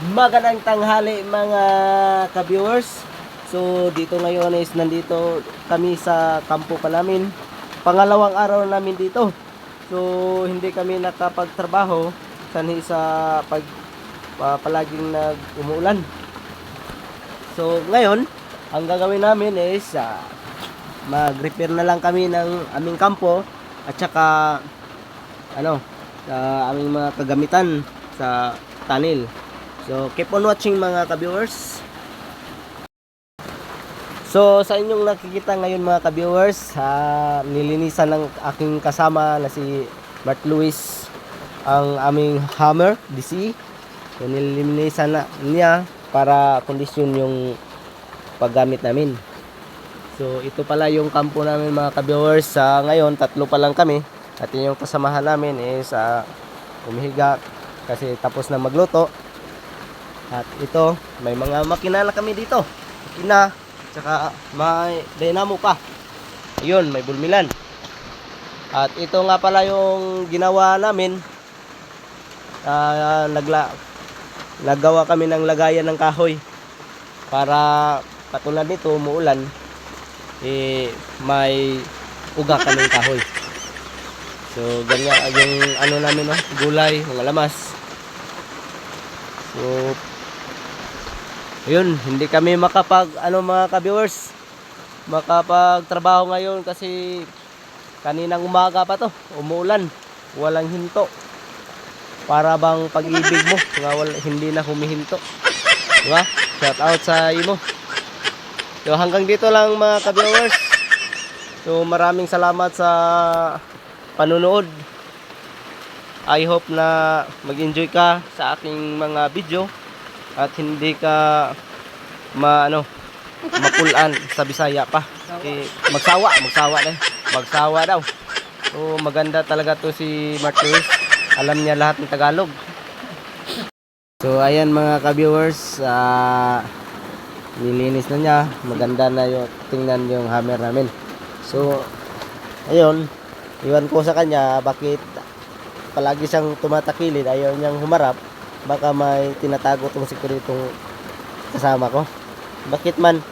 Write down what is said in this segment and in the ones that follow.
Magandang tanghali mga ka-viewers. So dito ngayon is nandito kami sa kampo pa namin. Pangalawang araw namin dito. So hindi kami nakapagtrabaho sanhi sa pag pa- palaging nag-umuulan. So ngayon, ang gagawin namin is ah, mag-repair na lang kami ng aming kampo at saka ano, sa aming mga kagamitan sa tunnel. So, keep on watching mga ka-viewers. So, sa inyong nakikita ngayon mga ka-viewers, ah, nilinisan ng aking kasama na si Bart Lewis ang aming hammer, DC. So, nilinisan na niya para kondisyon yung paggamit namin. So, ito pala yung kampo namin mga ka-viewers. Sa ngayon, tatlo pa lang kami. At yung kasamahan namin is ah, umihiga kasi tapos na magluto. At ito, may mga makina na kami dito. Makina, tsaka may dynamo pa. Ayun, may bulmilan. At ito nga pala yung ginawa namin. Ah, nagla naggawa kami ng lagayan ng kahoy para katulad nito umuulan eh may uga kaming kahoy. So ganyan yung ano namin no, gulay, mga lamas. So yun, hindi kami makapag ano mga ka-viewers makapagtrabaho ngayon kasi kaninang umaga pa to, umuulan, walang hinto. Para bang pag-ibig mo, nga wala, hindi na humihinto. Diba? Shout out sa imo. So hanggang dito lang mga ka-viewers. So maraming salamat sa panunood. I hope na mag-enjoy ka sa aking mga video at hindi ka maano mapulan sa Bisaya pa. Eh, magsawa, magsawa na. Magsawa daw. So maganda talaga to si Martinez. Alam niya lahat ng Tagalog. So ayan mga ka-viewers, ah nilinis na niya. Maganda na yung tingnan yung hammer namin. So ayun, iwan ko sa kanya bakit palagi siyang tumatakilid, ayaw niyang humarap. Baka may tinatago tong sikuritong kasama ko. Bakit man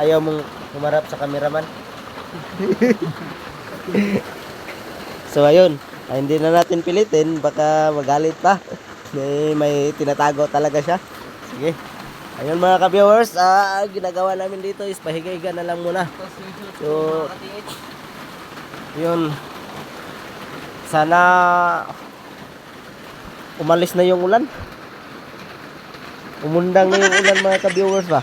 ayaw mong humarap sa cameraman? so ayun, ay, hindi na natin pilitin, baka magalit pa. May, may tinatago talaga siya. Sige. Ayun mga ka-viewers, ah, ginagawa namin dito is pahiga-higa na lang muna. So, yun. Sana umalis na yung ulan. Umundang na yung ulan mga ka-viewers ba?